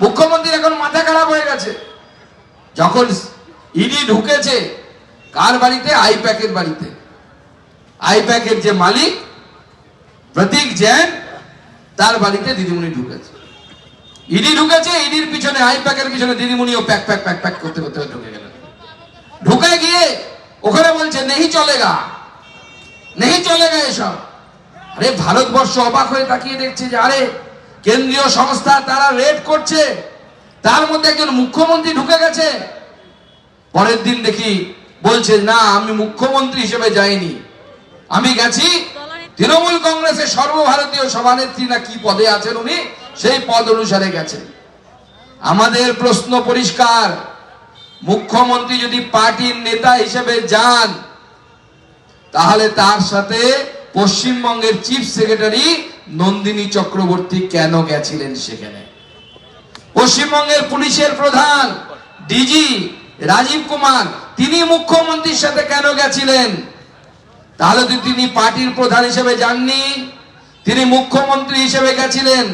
মুখ্যমন্ত্রীর এখন মাথা খারাপ হয়ে গেছে। যখন ইডি ঢুকেছে, কার বাড়িতে? আই আইপ্যাকের বাড়িতে। আই আইপ্যাকের যে মালিক, প্রতীক জৈন, তার বাড়িতে দিদিমণি ঢুকেছে। ইডি ঢুকেছে ইডির পিছনে আই আইপ্যাকের পিছনে দিদিমণিও প্যাক প্যাক প্যাক প্যাক করতে করতে ঢুকে গেলেন। ঢুকে গিয়ে ওখানে বলছে নেই চলেগা নেই চলেগা এসব। আরে, ভারতবর্ষ অবাক হয়ে তাকিয়ে দেখছে যে, আরে কেন্দ্রীয় সংস্থা তারা রেড করছে, তার মধ্যে একজন মুখ্যমন্ত্রী ঢুকে গেছে। পরের দিন দেখি বলছে, না, আমি মুখ্যমন্ত্রী হিসেবে যাইনি। আমি গেছি তৃণমূল কংগ্রেসের সর্বভারতীয় সভানেত্রী না কি পদে আছেন উনি, সেই পদ অনুসারে গেছেন আমাদের প্রশ্ন পরিষ্কার। মুখ্যমন্ত্রী যদি পার্টির নেতা হিসেবে যান, তাহলে তার সাথে পশ্চিমবঙ্গের চিফ সেক্রেটারি নন্দিনী চক্রবর্তী কেন গেছিলেন সেখানে? পশ্চিমবঙ্গের পুলিশের প্রধান, ডিজি রাজীব কুমার, তিনি মুখ্যমন্ত্রীর সাথে কেন গেছিলেন? তাহলে তো তিনি পার্টির প্রধান হিসেবে যাননি, তিনি মুখ্যমন্ত্রী হিসেবে গেছিলেন।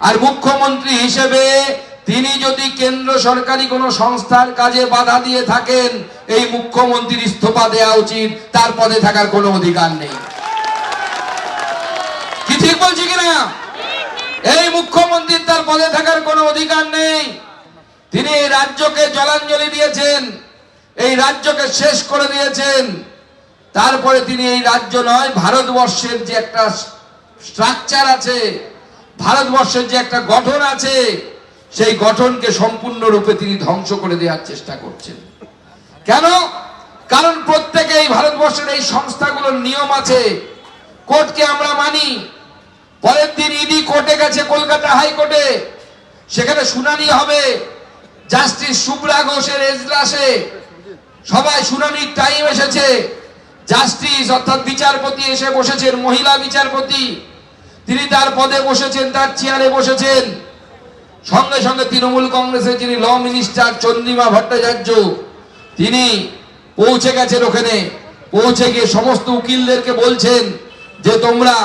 আর মুখ্যমন্ত্রী হিসেবে তিনি যদি কেন্দ্র সরকারি কোনো সংস্থার কাজে বাধা দিয়ে থাকেন, এই মুখ্যমন্ত্রীর ইস্তফা দেওয়া উচিত, তার পদে থাকার কোনো অধিকার নেই। বলছি কিনা? এই মুখ্যমন্ত্রীর তার পদে থাকার কোনো অধিকার নেই। তিনি এই রাজ্যকে জলাঞ্জলি দিয়েছেন, এই রাজ্যকে শেষ করে দিয়েছেন। তারপরে তিনি এই রাজ্য নয়, ভারতবর্ষের যে একটা স্ট্রাকচার আছে, ভারতবর্ষের যে একটা গঠন আছে, সেই গঠনকে সম্পূর্ণরূপে তিনি ধ্বংস করে দেওয়ার চেষ্টা করছেন। কেন? কারণ প্রত্যেকে এই ভারতবর্ষের এই সংস্থাগুলোর নিয়ম আছে। কোর্টকে আমরা মানি পরের দিন ইডি কোর্টে গেছে, কলকাতা হাইকোর্টে। সেখানে শুনানি হবে জাস্টিস শুভ্রা ঘোষের এজলাসে। সবাই শুনানির টাইম এসেছে। জাস্টিস অর্থাৎ বিচারপতি এসে বসেছেন, মহিলা বিচারপতি। তিনি তার পদে বসেছেন, তার চেয়ারে বসেছেন। সঙ্গে সঙ্গে তৃণমূল কংগ্রেসের যিনি ল মিনিস্টার চন্দ্রিমা ভট্টাচার্য, তিনি পৌঁছে গেছেন ওখানে। পৌঁছে গিয়ে সমস্ত উকিলদেরকে বলছেন যে তোমরা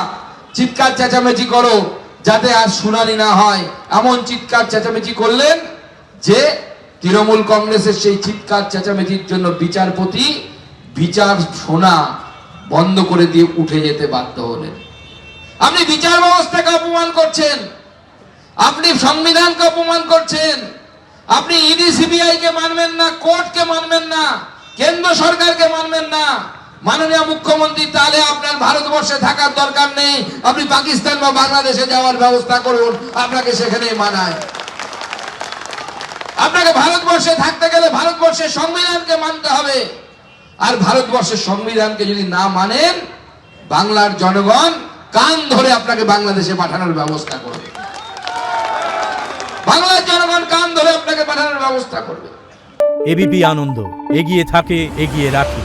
চিৎকার চেঁচামেচি করো যাতে আর শুনানি না হয়। এমন চিৎকার চেঁচামেচি করলেন যে তৃণমূল কংগ্রেসের সেই চিৎকার চেঁচামেচির জন্য বিচারপতি বিচার শোনা বন্ধ করে দিয়ে উঠে যেতে বাধ্য হলেন। আপনি বিচার ব্যবস্থাকে অপমান করছেন। আপনি সংবিধানকে অপমান করছেন। আপনি ইডি, সিবিআই কে মানবেন না, কোর্টকে মানবেন না, কেন্দ্র সরকারকে মানবেন না। মাননীয় মুখ্যমন্ত্রী, তাহলে আপনার ভারতবর্ষে থাকার দরকার নেই। আপনি পাকিস্তান বা বাংলাদেশে যাওয়ার ব্যবস্থা করুন, আপনাকে সেখানে মানায়। আপনাকে ভারতবর্ষে থাকতে গেলে ভারতবর্ষের সংবিধানকে মানতে হবে। আর ভারতবর্ষের সংবিধানকে যদি না মানেন, বাংলার জনগণ কান ধরে আপনাকে বাংলাদেশে পাঠানোর ব্যবস্থা করবে। বাংলার জনগণ কান ধরে আপনাকে পাঠানোর ব্যবস্থা করবে। এবিপি আনন্দ, এগিয়ে থাকে, এগিয়ে রাখে